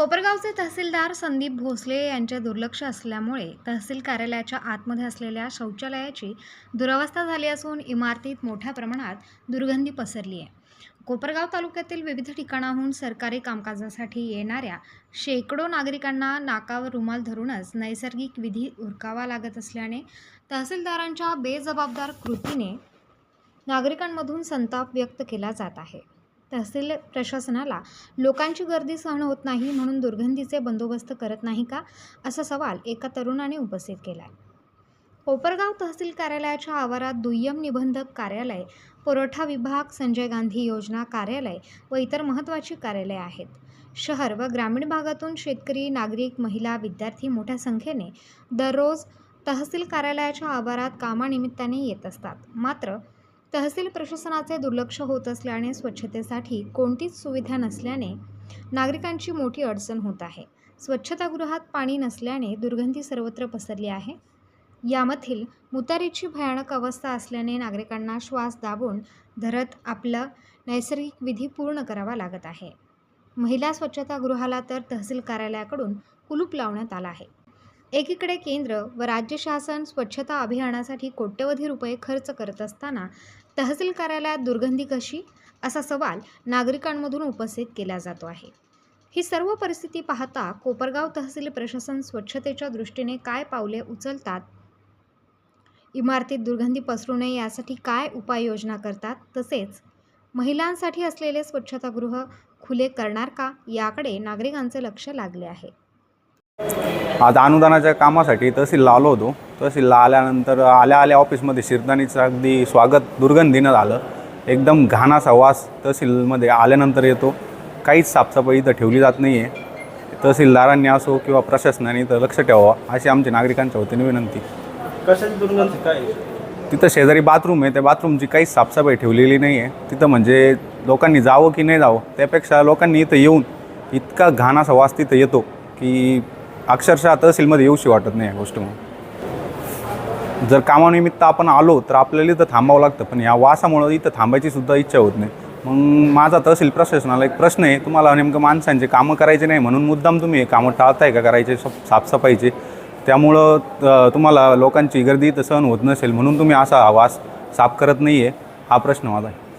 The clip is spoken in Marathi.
कोपरगावचे तहसीलदार संदीप भोसले यांचे दुर्लक्ष असल्यामुळे तहसील कार्यालयाच्या आतमध्ये असलेल्या शौचालयाची दुरवस्था झाली असून इमारतीत मोठ्या प्रमाणात दुर्गंधी पसरली आहे. कोपरगाव तालुक्यातील विविध ठिकाणाहून सरकारी कामकाजासाठी येणाऱ्या शेकडो नागरिकांना नाकावर रुमाल धरूनच नैसर्गिक विधी उरकावा लागत असल्याने तहसीलदारांच्या बेजबाबदार कृतीने नागरिकांमधून संताप व्यक्त केला जात आहे. तहसील प्रशासनाला लोकांची गर्दी सहन होत नाही म्हणून दुर्गंधीचे बंदोबस्त करत नाही का? असा सवाल एका तरुणाने उपस्थित केला आहे कोपरगाव तहसील कार्यालयाच्या आवारात दुय्यम निबंधक कार्यालय पुरवठा विभाग संजय गांधी योजना कार्यालय व इतर महत्त्वाची कार्यालये आहेत. शहर व ग्रामीण भागातून शेतकरी नागरिक महिला विद्यार्थी मोठ्या संख्येने दररोज तहसील कार्यालयाच्या आवारात कामानिमित्ताने येत असतात. मात्र तहसील प्रशासनाचे दुर्लक्ष होत असल्याने स्वच्छतेसाठी कोणतीच सुविधा नसल्याने नागरिकांची मोठी अडचण होत आहे. स्वच्छतागृहात पाणी नसल्याने दुर्गंधी सर्वत्र पसरली आहे. यामधील मुतारीची भयानक अवस्था असल्याने नागरिकांना श्वास दाबून धरत आपलं नैसर्गिक विधी पूर्ण करावा लागत आहे. महिला स्वच्छतागृहाला तर तहसील कार्यालयाकडून कुलूप लावण्यात आला आहे. एकीकडे केंद्र व राज्य शासन स्वच्छता अभियानासाठी कोट्यवधी रुपये खर्च करत असताना तहसील कार्यालयात दुर्गंधी कशी? असा सवाल नागरिकांमधून उपस्थित केला जातो आहे. ही सर्व परिस्थिती पाहता कोपरगाव तहसील प्रशासन स्वच्छतेच्या दृष्टीने काय पावले उचलतात? इमारतीत दुर्गंधी पसरू नये यासाठी काय उपाययोजना करतात? तसेच महिलांसाठी असलेले स्वच्छतागृह खुले करणार का? याकडे नागरिकांचे लक्ष लागले आहे. आज अनुदानाच्या कामासाठी तहसीलला आलो होतो. तहसीलला आल्यानंतर आल्या आल्या ऑफिसमध्ये शिरदानीचं अगदी स्वागत दुर्गंधीनं झालं. एकदम घाण असा वास तहसीलमध्ये आल्यानंतर येतो. काहीच साफसफाई इथं ठेवली जात नाही आहे तहसीलदारांनी असो किंवा प्रशासनाने इथं लक्ष ठेवावं अशी आमची नागरिकांच्या वतीने विनंती. कशाची दुर्गंधी? काय? तिथं शेजारी बाथरूम आहे. त्या बाथरूमची काहीच साफसफाई ठेवलेली नाही आहे तिथं म्हणजे लोकांनी जावं की नाही जावं त्यापेक्षा लोकांनी इथं येऊन इतका घाण असा वास तिथं येतो की अक्षरशः तहसीलमध्ये येऊशी वाटत नाही या गोष्टीमुळे. जर कामानिमित्त आपण आलो तर आपल्याला इथं थांबावं लागतं पण या वासामुळं इथं थांबायची सुद्धा इच्छा होत नाही. मग माझा तहसील प्रशासनाला एक प्रश्न आहे तुम्हाला नेमकं माणसांचे कामं करायचे नाही म्हणून मुद्दाम तुम्ही हे कामं टाळताय का करायचे स- साफसफाईचे? त्यामुळं तुम्हाला लोकांची गर्दी इथं सहन होत नसेल म्हणून तुम्ही असा वास साफ करत नाही आहे हा प्रश्न माझा आहे.